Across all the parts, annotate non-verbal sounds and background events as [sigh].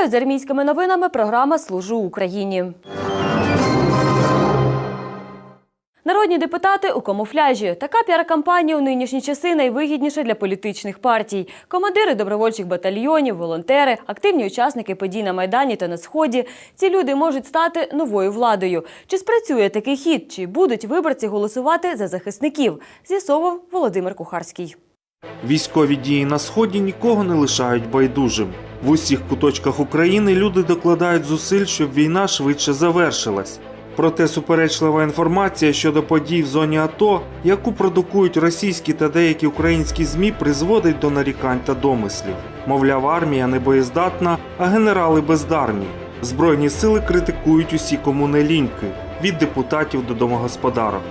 Вітаю з армійськими новинами. Програма Служу Україні. Народні депутати у камуфляжі. Така піар-кампанія у нинішні часи найвигідніша для політичних партій. Командири добровольчих батальйонів, волонтери, активні учасники подій на Майдані та на Сході. Ці люди можуть стати новою владою. Чи спрацює такий хід? Чи будуть виборці голосувати за захисників? З'ясовував Володимир Кухарський. Військові дії на сході нікого не лишають байдужим. В усіх куточках України люди докладають зусиль, щоб війна швидше завершилась. Проте суперечлива інформація щодо подій в зоні АТО, яку продукують російські та деякі українські змі, призводить до нарікань та домислів. Мовляв, армія не боєздатна, а генерали бездарні. Збройні сили критикують усі кому не ліньки від депутатів до домогосподарок.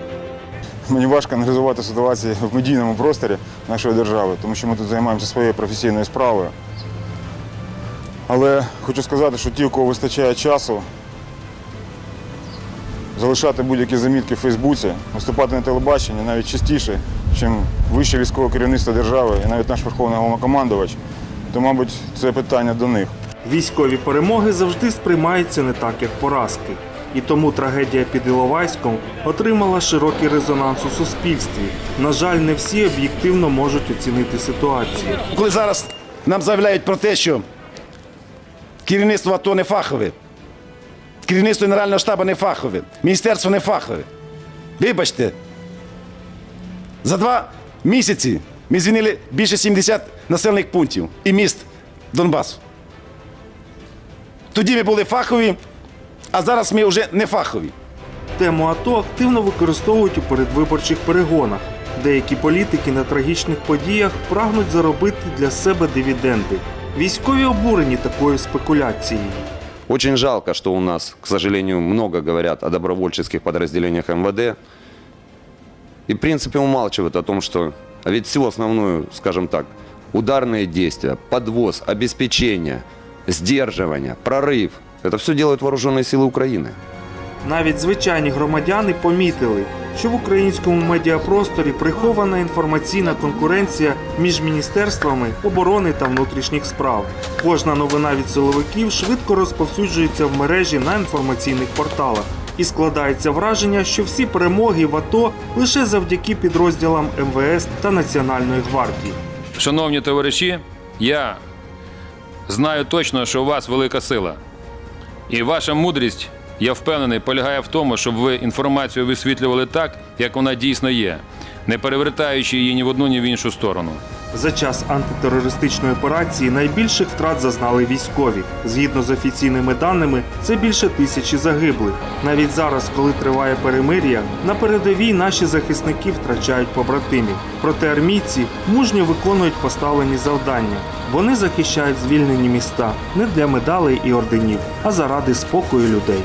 Мені важко аналізувати ситуацію в медійному просторі нашої держави, тому що ми тут займаємося своєю професійною справою. Але хочу сказати, що ті, у кого вистачає часу, залишати будь-які замітки в Фейсбуці, виступати на телебаченні навіть частіше, ніж вище військове керівництво держави і навіть наш верховний головнокомандувач, то, мабуть, це питання до них. Військові перемоги завжди сприймаються не так, як поразки. І тому трагедія під Іловайськом отримала широкий резонанс у суспільстві. На жаль, не всі об'єктивно можуть оцінити ситуацію. Коли зараз нам заявляють про те, що керівництво АТО не фахове, керівництво Генерального штабу не фахове, міністерство не фахове. Вибачте, за два місяці ми звільнили більше 70 населених пунктів і міст Донбасу. Тоді ми були фахові, а зараз ми вже не фахові. Тему АТО активно використовують у передвиборчих перегонах. Деякі політики на трагічних подіях прагнуть заробити для себе дивіденди. Військові обурені такою спекуляцією. Очень жалко, что у нас, к сожалению, много говорят о добровольческих подразделениях МВД. И, в принципе, умалчивают о том, что а ведь всю основную, скажем так, ударные действия, подвоз, обеспечение, сдерживание, прорыв, это все делают вооруженные силы Украины. Навіть звичайні громадяни помітили, що в українському медіапросторі прихована інформаційна конкуренція між міністерствами оборони та внутрішніх справ. Кожна новина від силовиків швидко розповсюджується в мережі на інформаційних порталах. І складається враження, що всі перемоги в АТО лише завдяки підрозділам МВС та Національної гвардії. Шановні товариші, я знаю точно, що у вас велика сила. І ваша мудрість, я впевнений, полягає в тому, щоб ви інформацію висвітлювали так, як вона дійсно є, не перевертаючи її ні в одну, ні в іншу сторону. За час антитерористичної операції найбільших втрат зазнали військові. Згідно з офіційними даними, це більше тисячі загиблих. Навіть зараз, коли триває перемир'я, на передовій наші захисники втрачають побратимів. Проте армійці мужньо виконують поставлені завдання. Вони захищають звільнені міста не для медалей і орденів, а заради спокою людей.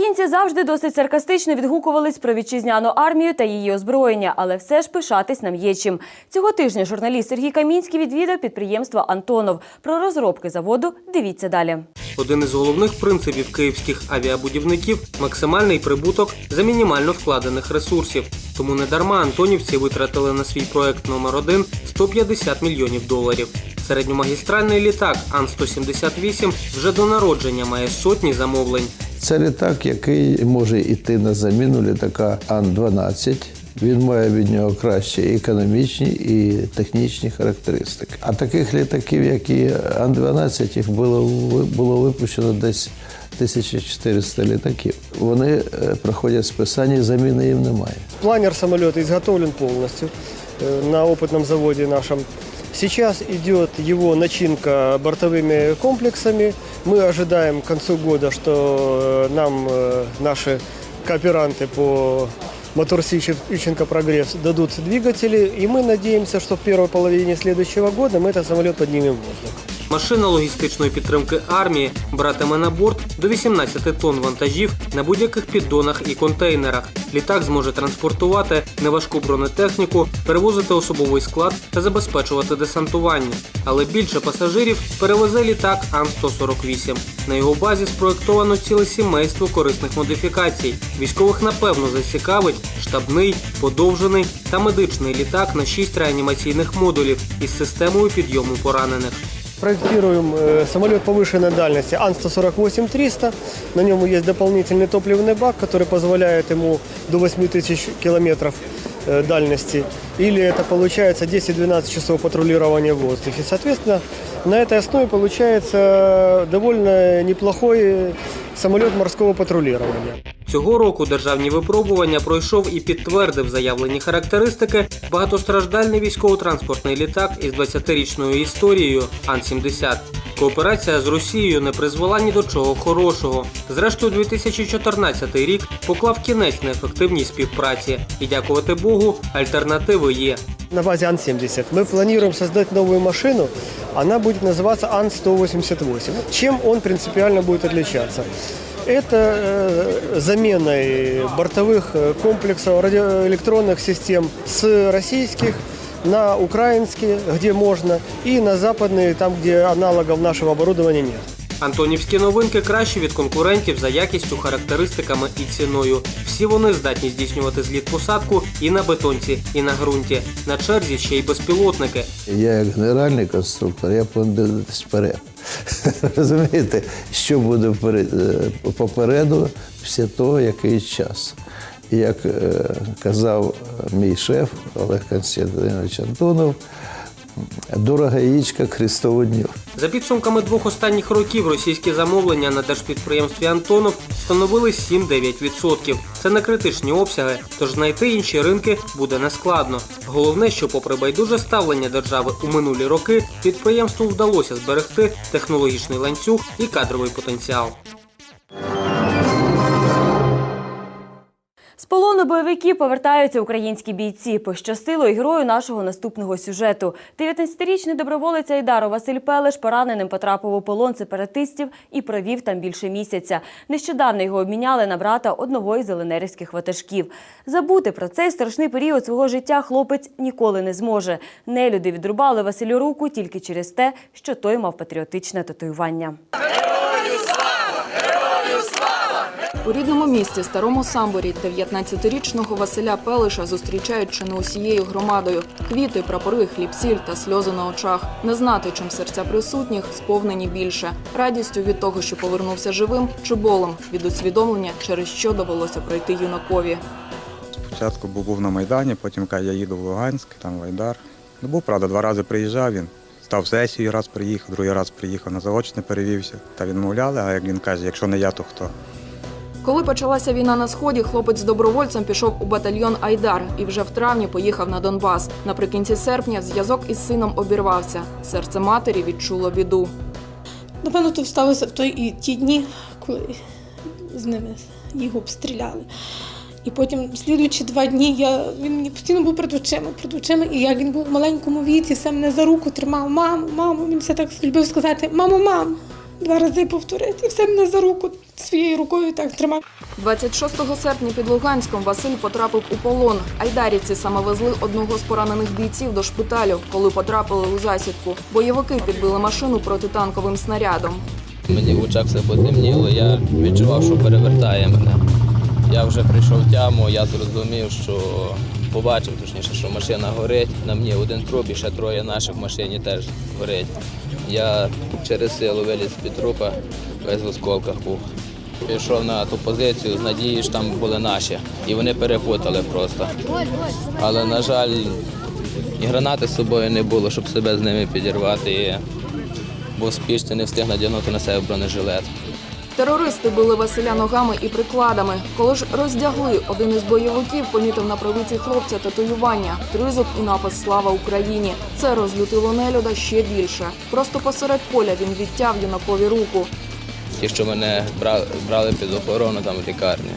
Українці завжди досить саркастично відгукувались про вітчизняну армію та її озброєння, але все ж пишатись нам є чим. Цього тижня журналіст Сергій Камінський відвідав підприємство Антонов. Про розробки заводу дивіться далі. Один із головних принципів київських авіабудівників максимальний прибуток за мінімально вкладених ресурсів. Тому недарма антонівці витратили на свій проект номер 1 150 мільйонів доларів. Середньомагістральний літак Ан-178 вже до народження має сотні замовлень. Це літак, який може йти на заміну літака Ан-12. Він має від нього кращі економічні і технічні характеристики. А таких літаків, як і Ан-12, їх було, було випущено десь 1400 літаків. Вони е, проходять списання, заміни їм немає. Планер самолета изготовлен полностью э, на опытном заводе нашем. Сейчас идет его начинка бортовыми комплексами. Мы ожидаем к концу года, что э, нам э, наши кооперанты по Моторс Ищенко Прогресс дадут двигатели, и мы надеемся, что в первой половине следующего года мы этот самолет поднимем в воздух. Машина логістичної підтримки армії братиме на борт до 18 тонн вантажів на будь-яких піддонах і контейнерах. Літак зможе транспортувати неважку бронетехніку, перевозити особовий склад та забезпечувати десантування. Але більше пасажирів перевезе літак Ан-148. На його базі спроектовано ціле сімейство корисних модифікацій. Військових напевно зацікавить штабний, подовжений та медичний літак на 6 реанімаційних модулів із системою підйому поранених. Проектируем э, самолет повышенной дальности Ан-148-300. На нем есть дополнительный топливный бак, который позволяет ему до 8000 километров э, дальности. Или это получается 10-12 часов патрулирования в воздухе. Соответственно, на этой основе получается довольно неплохой самолет морского патрулирования. Цього року державні випробування пройшов і підтвердив заявлені характеристики багатостраждальний військово-транспортний літак із 20-річною історією Ан-70. Кооперація з Росією не призвела ні до чого хорошого. Зрештою, 2014 рік поклав кінець неефективній співпраці, і дякувати Богу, альтернативи є. На базе Ан-70 мы планируем создать новую машину. Она будет называться Ан-188. Чем он принципиально будет отличаться? Это э, заменой бортовых э, комплексов радиоэлектронных систем с российских на украинские, где можно, и на западные, там, где аналогов нашего оборудования нет. Антонівські новинки кращі від конкурентів за якістю, характеристиками і ціною. Всі вони здатні здійснювати зліт-посадку і на бетонці, і на ґрунті. На черзі ще й безпілотники. Я як генеральний конструктор, я повинен дивитися вперед. [laughs] Розумієте, що буде вперед- е, попереду після того, який час. Як е, казав мій шеф Олег Константинович Антонов, дорога яєчка Христову дню. За підсумками двох останніх років російські замовлення на держпідприємстві Антонов становили 7-9%. Це не критичні обсяги, тож знайти інші ринки буде нескладно. Головне, що попри байдуже ставлення держави у минулі роки, підприємству вдалося зберегти технологічний ланцюг і кадровий потенціал. Полону бойовиків повертаються українські бійці. Пощастило і герою нашого наступного сюжету. 19-річний доброволець Айдару Василь Пелеш пораненим потрапив у полон сепаратистів і провів там більше місяця. Нещодавно його обміняли на брата одного із зеленерівських ватажків. Забути про цей страшний період свого життя хлопець ніколи не зможе. Нелюди відрубали Василю руку тільки через те, що той мав патріотичне татуювання. У рідному місті Старому Самборі 19-річного Василя Пелиша зустрічають чи не усією громадою. Квіти, прапори, хліб-сіль та сльози на очах. Не знати, чим серця присутніх сповнені більше радістю від того, що повернувся живим, чи болем від усвідомлення, через що довелося пройти юнакові. Спочатку був на Майдані, потім каже, я їду в Луганськ, там в Айдар. Ну, був, правда, два рази приїжджав він. Став сесію, раз приїхав, другий раз приїхав на заочне, перевівся. Та відмовляли, а як він каже, якщо не я, то хто? Коли почалася війна на сході, хлопець з добровольцем пішов у батальйон Айдар і вже в травні поїхав на Донбас. Наприкінці серпня зв'язок із сином обірвався. Серце матері відчуло біду. Напевно, то сталося в той і ті дні, коли з ними їх обстріляли. І потім, слідуючі два дні, я, він мені постійно був перед очима, перед очима, і як він був в маленькому віці, все мене за руку тримав, мамо, мамо, він все так любив сказати, мамо, мамо, два рази повторити, і все мене за руку своєю рукою так тримав. 26 серпня під Луганськом Василь потрапив у полон. Айдарівці саме везли одного з поранених бійців до шпиталю, коли потрапили у засідку. Бойовики підбили машину протитанковим снарядом. Мені в очах все потемніло, я відчував, що перевертає мене. Я вже прийшов в тяму, я зрозумів, що побачив точніше, що машина горить. На мені один труп і ще троє наших в машині теж горить. Я через силу виліз з-під трупа, весь в осколках був. Пішов на ту позицію з надією, що там були наші. І вони перепутали просто. Але, на жаль, і гранати з собою не було, щоб себе з ними підірвати. Був спішці, не встиг надягнути на себе бронежилет. Терористи били Василя ногами і прикладами. Коли ж роздягли, один із бойовиків помітив на правиці хлопця татуювання, тризуб і напис Слава Україні. Це розлютило нелюда ще більше. Просто посеред поля він відтяв юнакові руку. Ті, що мене бра- брали під охорону там в лікарні.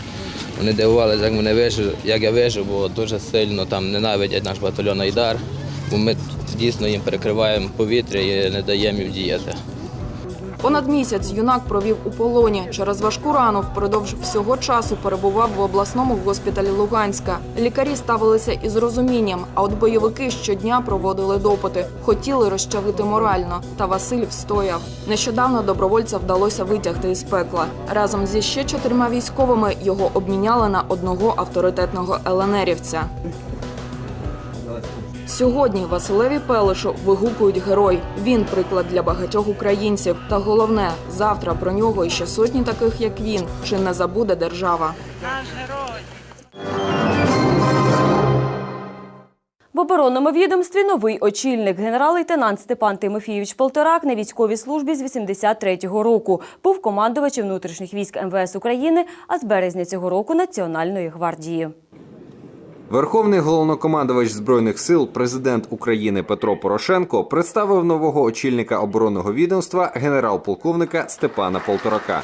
Вони дивувалися, як мене вижив, як я вижив, бо дуже сильно там ненавидять наш батальйон Айдар. бо ми дійсно їм перекриваємо повітря і не даємо їм діяти. Понад місяць юнак провів у полоні. Через важку рану впродовж всього часу перебував в обласному госпіталі Луганська. Лікарі ставилися із розумінням, а от бойовики щодня проводили допити, хотіли розчавити морально. Та Василь встояв. Нещодавно добровольця вдалося витягти із пекла. Разом зі ще чотирма військовими його обміняли на одного авторитетного еленерівця. Сьогодні Василеві Пелишу вигукують герой. Він приклад для багатьох українців. Та головне, завтра про нього і ще сотні таких, як він, чи не забуде держава. Наш герой. В оборонному відомстві новий очільник генерал-лейтенант Степан Тимофійович Полторак на військовій службі з 83-го року. Був командувачем внутрішніх військ МВС України, а з березня цього року Національної гвардії. Верховний головнокомандувач збройних сил, президент України Петро Порошенко представив нового очільника оборонного відомства генерал-полковника Степана Полторака.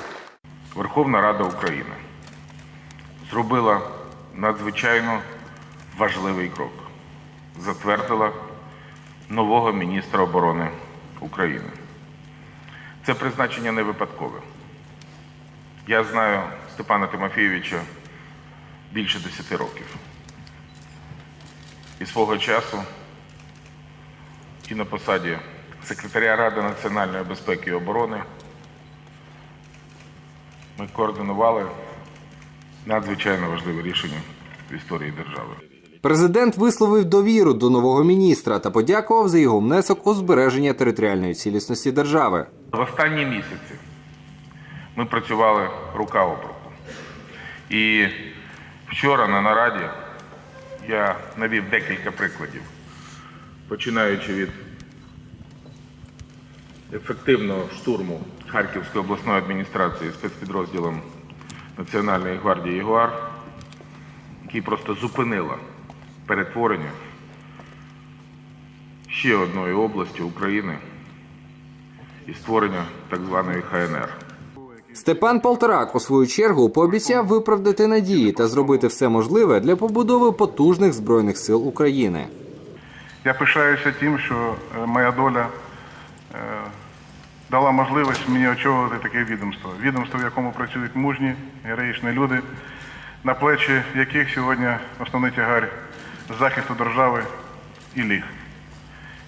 Верховна Рада України зробила надзвичайно важливий крок. Затвердила нового міністра оборони України. Це призначення не випадкове. Я знаю Степана Тимофійовича більше 10 років. І свого часу і на посаді секретаря Ради національної безпеки і оборони ми координували надзвичайно важливе рішення в історії держави. Президент висловив довіру до нового міністра та подякував за його внесок у збереження територіальної цілісності держави. В останні місяці ми працювали рука об руку. І вчора на нараді я навів декілька прикладів, починаючи від ефективного штурму Харківської обласної адміністрації спецпідрозділом Національної гвардії Ягуар, який просто зупинила перетворення ще одної області України і створення так званої ХНР. Степан Полторак у свою чергу пообіцяв виправдати надії та зробити все можливе для побудови потужних збройних сил України. Я пишаюся тим, що е, моя доля е, дала можливість мені очолити таке відомство. Відомство, в якому працюють мужні, героїчні люди, на плечі яких сьогодні основний тягар захисту держави і ліг.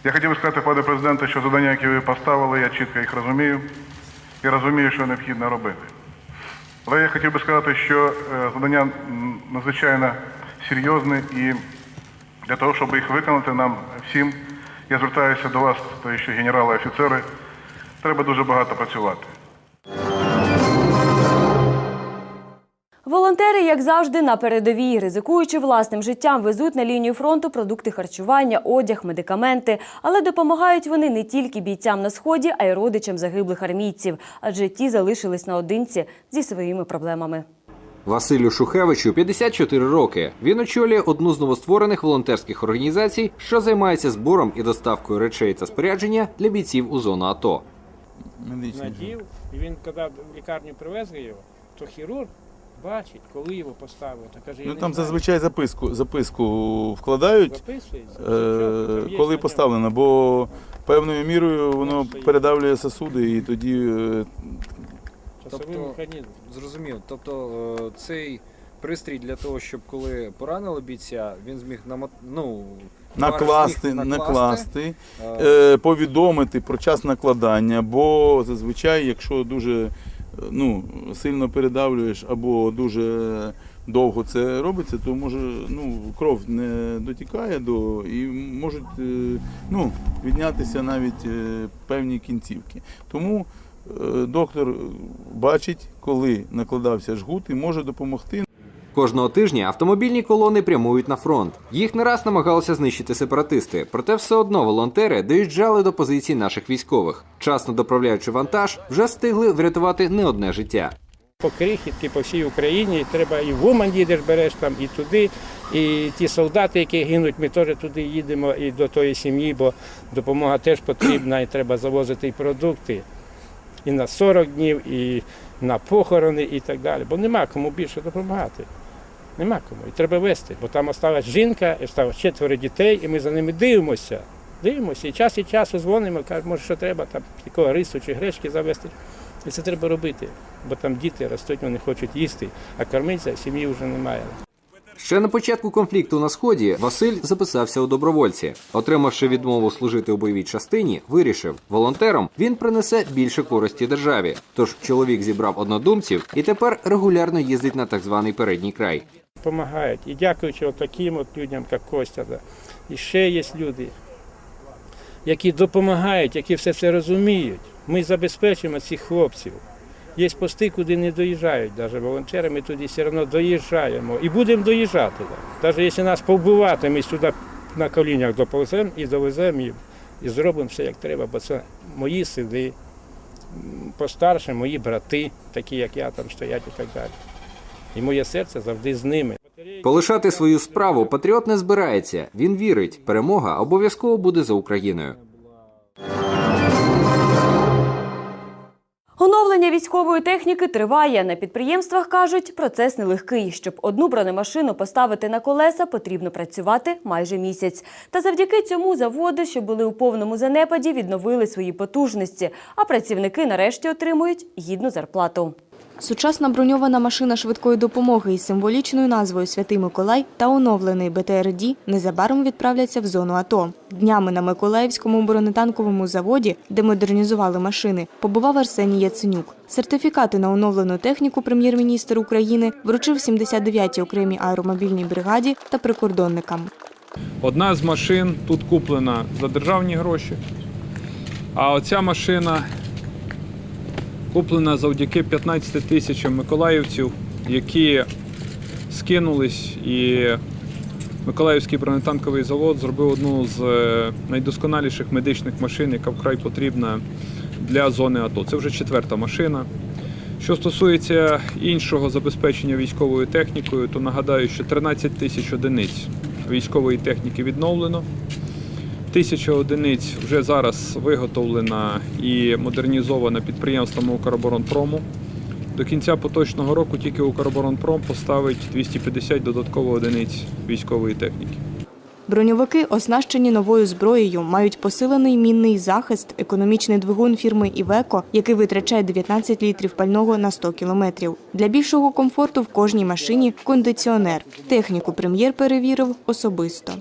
Я хотів би сказати, пане президенте, що завдання, які ви поставили, я чітко їх розумію і розумію, що необхідно робити. Але я хотів би сказати, що е, завдання надзвичайно серйозне і для того, щоб їх виконати нам всім, я звертаюся до вас, то що генерали, офіцери, треба дуже багато працювати. Волонтери, як завжди, на передовій, ризикуючи власним життям, везуть на лінію фронту продукти харчування, одяг, медикаменти. Але допомагають вони не тільки бійцям на сході, а й родичам загиблих армійців, адже ті залишились наодинці зі своїми проблемами. Василю Шухевичу 54 роки. Він очолює одну з новостворених волонтерських організацій, що займається збором і доставкою речей та спорядження для бійців у зону АТО. надів, і він, коли в лікарню привезли його, то хірург бачить, коли його поставили. То каже, я Ну не там знаю. зазвичай записку, записку вкладають, Записується, е, нічого, там є коли поставлено, бо певною мірою воно передавлює сосуди і тоді е, Часовий механізм. Зрозуміло. Тобто е, цей пристрій для того, щоб коли поранили бійця, він зміг намо... ну, накласти, зміг накласти, е, е, повідомити про час накладання, бо зазвичай, якщо дуже ну, сильно передавлюєш або дуже довго це робиться, то може ну, кров не дотікає до і можуть е, ну, віднятися навіть е, певні кінцівки. Тому е, доктор бачить, коли накладався жгут і може допомогти. Кожного тижня автомобільні колони прямують на фронт. Їх не раз намагалися знищити сепаратисти, проте все одно волонтери доїжджали до позицій наших військових. Часно доправляючи вантаж, вже встигли врятувати не одне життя. По крихітки по всій Україні, треба і в Умань їдеш, береш там, і туди. І ті солдати, які гинуть, ми теж туди їдемо і до тої сім'ї, бо допомога теж потрібна, і треба завозити і продукти. І на 40 днів, і на похорони, і так далі. Бо нема кому більше допомагати. Нема кому. І треба вести, бо там осталась жінка, і осталось четверо дітей, і ми за ними дивимося. Дивимося, і час від часу дзвонимо, кажуть, може, що треба, там якого рису чи гречки завести. І це треба робити, бо там діти ростуть, вони хочуть їсти, а кормитися сім'ї вже немає. Ще на початку конфлікту на сході Василь записався у добровольці. Отримавши відмову служити у бойовій частині, вирішив, волонтером він принесе більше користі державі. Тож чоловік зібрав однодумців і тепер регулярно їздить на так званий передній край. Допомагають. І дякуючи таким от людям, як Костя. Да. І ще є люди, які допомагають, які все це розуміють. Ми забезпечимо цих хлопців. Є пости, куди не доїжджають, навіть волонтери, ми туди все одно доїжджаємо і будемо доїжджати. Навіть якщо нас повбивати, ми сюди на колінях доповземо і довеземо їм, і зробимо все як треба, бо це мої сини, постарше, мої брати, такі як я там стоять і так далі. І моє серце завжди з ними. Полишати свою справу патріот не збирається. Він вірить, перемога обов'язково буде за Україною. Оновлення військової техніки триває. На підприємствах кажуть, процес нелегкий. Щоб одну бронемашину поставити на колеса, потрібно працювати майже місяць. Та завдяки цьому заводи, що були у повному занепаді, відновили свої потужності. А працівники нарешті отримують гідну зарплату. Сучасна броньована машина швидкої допомоги із символічною назвою Святий Миколай та оновлений БТРД незабаром відправляться в зону АТО. Днями на Миколаївському бронетанковому заводі, де модернізували машини, побував Арсеній Яценюк. Сертифікати на оновлену техніку прем'єр-міністр України вручив 79-й окремій аеромобільній бригаді та прикордонникам. Одна з машин тут куплена за державні гроші, а оця машина куплена завдяки 15 тисячам миколаївців, які скинулись і Миколаївський бронетанковий завод зробив одну з е, найдосконаліших медичних машин, яка вкрай потрібна для зони АТО. Це вже четверта машина. Що стосується іншого забезпечення військовою технікою, то нагадаю, що 13 тисяч одиниць військової техніки відновлено. Тисяча одиниць вже зараз виготовлена і модернізована підприємствами Укроборонпрому. До кінця поточного року тільки Укроборонпром поставить 250 додатково одиниць військової техніки. Броньовики, оснащені новою зброєю, мають посилений мінний захист, економічний двигун фірми Івеко, який витрачає 19 літрів пального на 100 кілометрів. Для більшого комфорту в кожній машині кондиціонер. Техніку прем'єр перевірив особисто.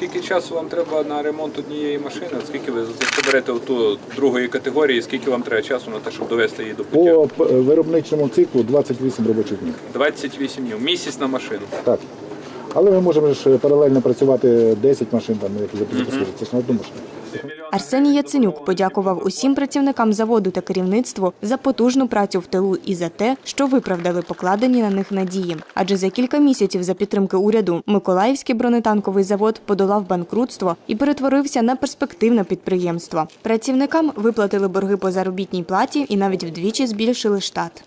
Скільки часу вам треба на ремонт однієї машини? Скільки ви заберете берете ту другої категорії, скільки вам треба часу на те, щоб довести її до пуття? По виробничому циклу 28 робочих днів. 28 днів. Місяць на машину. Так. Але ми можемо ж паралельно працювати 10 машин, там, як запустити. Це ж на одну машину. Арсеній Яценюк подякував усім працівникам заводу та керівництву за потужну працю в тилу і за те, що виправдали покладені на них надії. Адже за кілька місяців за підтримки уряду Миколаївський бронетанковий завод подолав банкрутство і перетворився на перспективне підприємство. Працівникам виплатили борги по заробітній платі і навіть вдвічі збільшили штат.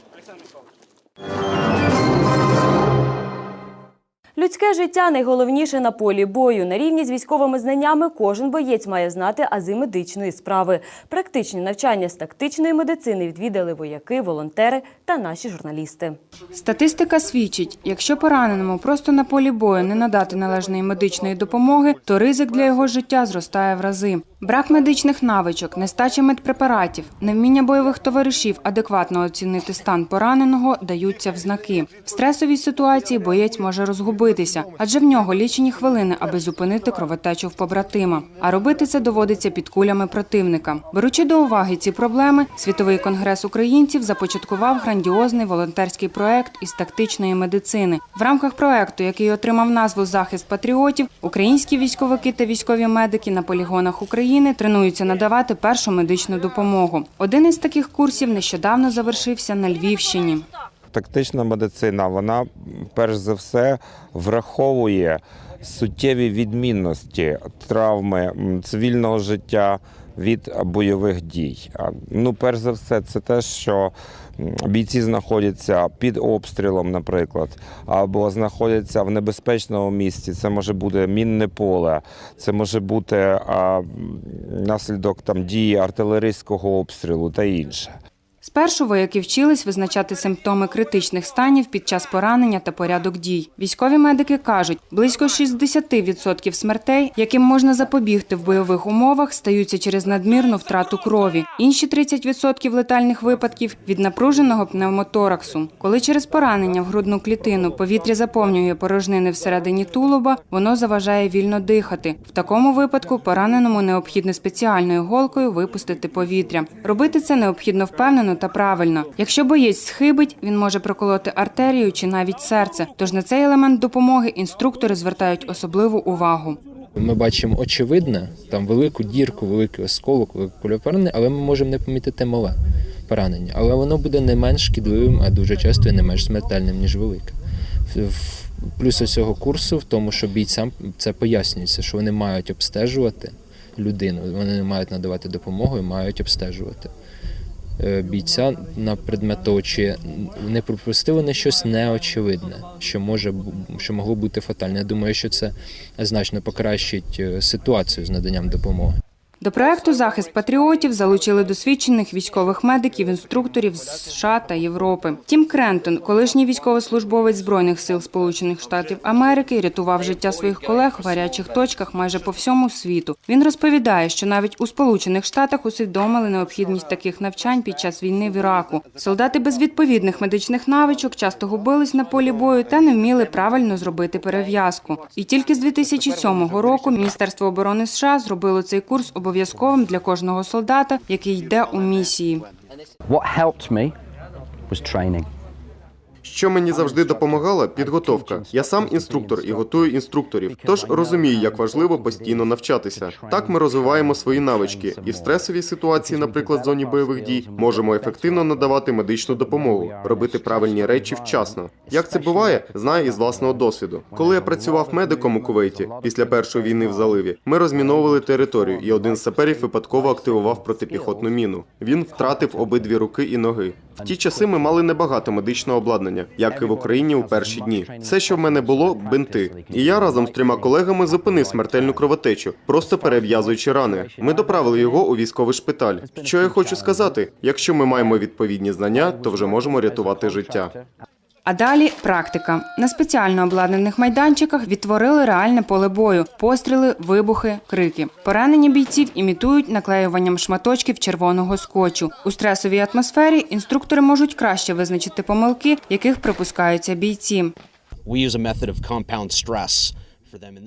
Людське життя найголовніше на полі бою. На рівні з військовими знаннями кожен боєць має знати ази медичної справи. Практичні навчання з тактичної медицини відвідали вояки, волонтери та наші журналісти. Статистика свідчить, якщо пораненому просто на полі бою не надати належної медичної допомоги, то ризик для його життя зростає в рази. Брак медичних навичок, нестача медпрепаратів, невміння бойових товаришів адекватно оцінити стан пораненого даються в знаки. В стресовій ситуації боєць може розгубитися, адже в нього лічені хвилини, аби зупинити кровотечу в побратима. А робити це доводиться під кулями противника. Беручи до уваги ці проблеми, світовий конгрес українців започаткував грандіозний волонтерський проект із тактичної медицини. В рамках проекту, який отримав назву Захист патріотів, українські військовики та військові медики на полігонах України тренуються надавати першу медичну допомогу. Один із таких курсів нещодавно завершився на Львівщині. Тактична медицина, вона перш за все враховує суттєві відмінності травми цивільного життя від бойових дій. Ну, перш за все, це те, що бійці знаходяться під обстрілом, наприклад, або знаходяться в небезпечному місці. Це може бути мінне поле, це може бути а, наслідок там дії артилерійського обстрілу та інше. Спершу вояки вчились визначати симптоми критичних станів під час поранення та порядок дій. Військові медики кажуть, близько 60% смертей, яким можна запобігти в бойових умовах, стаються через надмірну втрату крові. Інші 30% летальних випадків від напруженого пневмотораксу. Коли через поранення в грудну клітину повітря заповнює порожнини всередині тулуба, воно заважає вільно дихати. В такому випадку пораненому необхідно спеціальною голкою випустити повітря. Робити це необхідно впевнено та правильно. Якщо боєць схибить, він може проколоти артерію чи навіть серце. Тож на цей елемент допомоги інструктори звертають особливу увагу. Ми бачимо очевидне, там велику дірку, великий осколок, велике кульове поранення, але ми можемо не помітити мале поранення. Але воно буде не менш шкідливим, а дуже часто і не менш смертельним, ніж велике. Плюс ось цього курсу в тому, що бійцям це пояснюється, що вони мають обстежувати людину, вони мають надавати допомогу і мають обстежувати бійця на предмет того, чи не пропустили вони щось неочевидне, що може що могло бути фатальне. Я думаю, що це значно покращить е, ситуацію з наданням допомоги. До проекту Захист патріотів залучили досвідчених військових медиків, інструкторів з США та Європи. Тім Крентон, колишній військовослужбовець збройних сил Сполучених Штатів Америки, рятував життя своїх колег в гарячих точках майже по всьому світу. Він розповідає, що навіть у Сполучених Штатах усвідомили необхідність таких навчань під час війни в Іраку. Солдати без відповідних медичних навичок часто губились на полі бою та не вміли правильно зробити перев'язку. І тільки з 2007 року Міністерство оборони США зробило цей курс обов'язковим для кожного солдата, який йде у місії. Що мені завжди допомагала підготовка. Я сам інструктор і готую інструкторів, тож розумію, як важливо постійно навчатися. Так ми розвиваємо свої навички, і в стресовій ситуації, наприклад, в зоні бойових дій, можемо ефективно надавати медичну допомогу, робити правильні речі вчасно. Як це буває, знаю із власного досвіду. Коли я працював медиком у Кувейті після першої війни в заливі, ми розміновували територію, і один з саперів випадково активував протипіхотну міну. Він втратив обидві руки і ноги. В ті часи ми мали небагато медичного обладнання, як і в Україні у перші дні. Все, що в мене було, бинти. І я разом з трьома колегами зупинив смертельну кровотечу, просто перев'язуючи рани. Ми доправили його у військовий шпиталь. Що я хочу сказати? Якщо ми маємо відповідні знання, то вже можемо рятувати життя. А далі практика. На спеціально обладнаних майданчиках відтворили реальне поле бою, постріли, вибухи, крики. Поранені бійців імітують наклеюванням шматочків червоного скотчу. У стресовій атмосфері інструктори можуть краще визначити помилки, яких припускаються бійці. We use a method of compound stress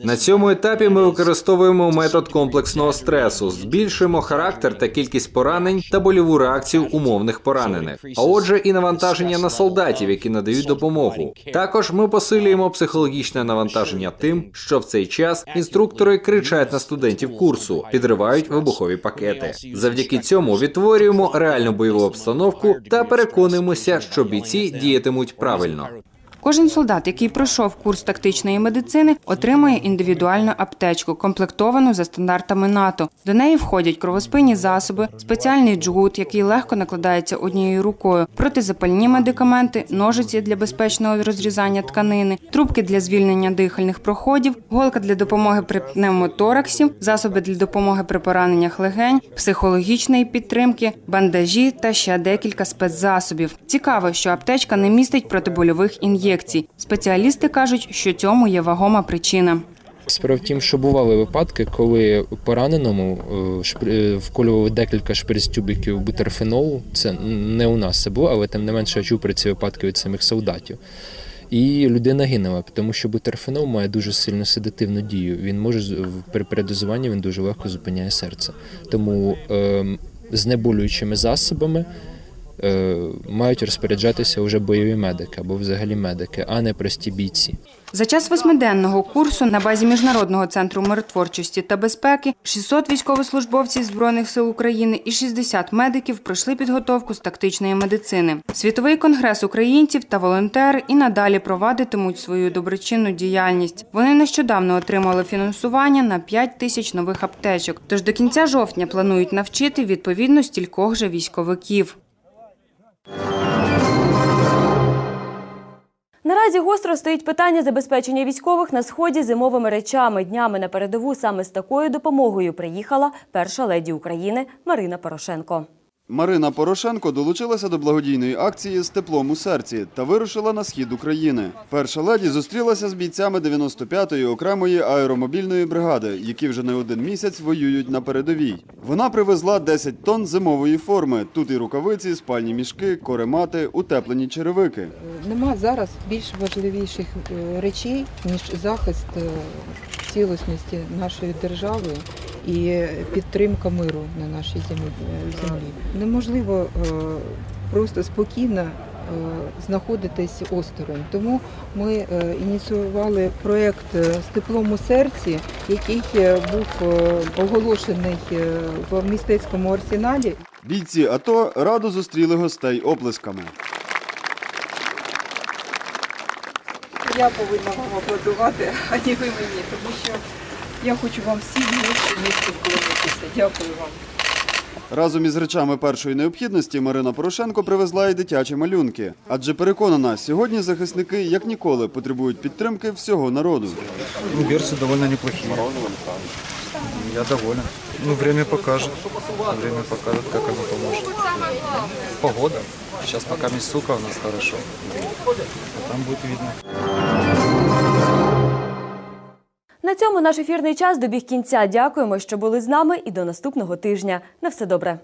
На цьому етапі ми використовуємо метод комплексного стресу, збільшуємо характер та кількість поранень та больову реакцію умовних поранених. А отже, і навантаження на солдатів, які надають допомогу. Також ми посилюємо психологічне навантаження тим, що в цей час інструктори кричать на студентів курсу, підривають вибухові пакети. Завдяки цьому відтворюємо реальну бойову обстановку та переконуємося, що бійці діятимуть правильно. Кожен солдат, який пройшов курс тактичної медицини, отримує індивідуальну аптечку, комплектовану за стандартами НАТО. До неї входять кровоспинні засоби, спеціальний джгут, який легко накладається однією рукою, протизапальні медикаменти, ножиці для безпечного розрізання тканини, трубки для звільнення дихальних проходів, голка для допомоги при пневмотораксі, засоби для допомоги при пораненнях легень, психологічної підтримки, бандажі та ще декілька спецзасобів. Цікаво, що аптечка не містить протибольових ін'єкцій. Спеціалісти кажуть, що цьому є вагома причина. Справа в тім, що бували випадки, коли пораненому е, е, вколювали декілька шприц-тюбиків бутерфенолу. Це не у нас це було, але тим не менше я чув про ці випадки від самих солдатів. І людина гинула, тому що бутерфенол має дуже сильну седативну дію. Він може при передозуванні він дуже легко зупиняє серце. Тому ем, знеболюючими засобами е, мають розпоряджатися вже бойові медики або взагалі медики, а не прості бійці. За час восьмиденного курсу на базі Міжнародного центру миротворчості та безпеки 600 військовослужбовців Збройних сил України і 60 медиків пройшли підготовку з тактичної медицини. Світовий конгрес українців та волонтери і надалі провадитимуть свою доброчинну діяльність. Вони нещодавно отримали фінансування на 5 тисяч нових аптечок. Тож до кінця жовтня планують навчити відповідно стількох же військовиків. Наразі гостро стоїть питання забезпечення військових на сході зимовими речами. Днями на передову саме з такою допомогою приїхала перша леді України Марина Порошенко. Марина Порошенко долучилася до благодійної акції з теплом у серці та вирушила на схід України. Перша леді зустрілася з бійцями 95-ї окремої аеромобільної бригади, які вже не один місяць воюють на передовій. Вона привезла 10 тонн зимової форми. Тут і рукавиці, спальні мішки, коремати, утеплені черевики. Нема зараз більш важливіших е, речей, ніж захист е, цілісності нашої держави і підтримка миру на нашій землі. землі. Неможливо е, просто спокійно е, знаходитись осторонь. Тому ми е, ініціювали проєкт е, з теплом у серці, який е, був е, оголошений е, в містецькому арсеналі. Бійці АТО радо зустріли гостей оплесками. Я повинна вам аплодувати, а не ви мені, тому що я хочу вам всім місці вклонитися. Дякую вам. Разом із речами першої необхідності Марина Порошенко привезла й дитячі малюнки. Адже переконана, сьогодні захисники як ніколи потребують підтримки всього народу. Ну, берцы довольно неплохие. Я доволен. Ну, время покажет. Время покажет, как оно поможет. Погода. Сейчас пока сука у нас хорошо. А там будет видно. На цьому наш ефірний час добіг кінця. Дякуємо, що були з нами, і до наступного тижня. На все добре.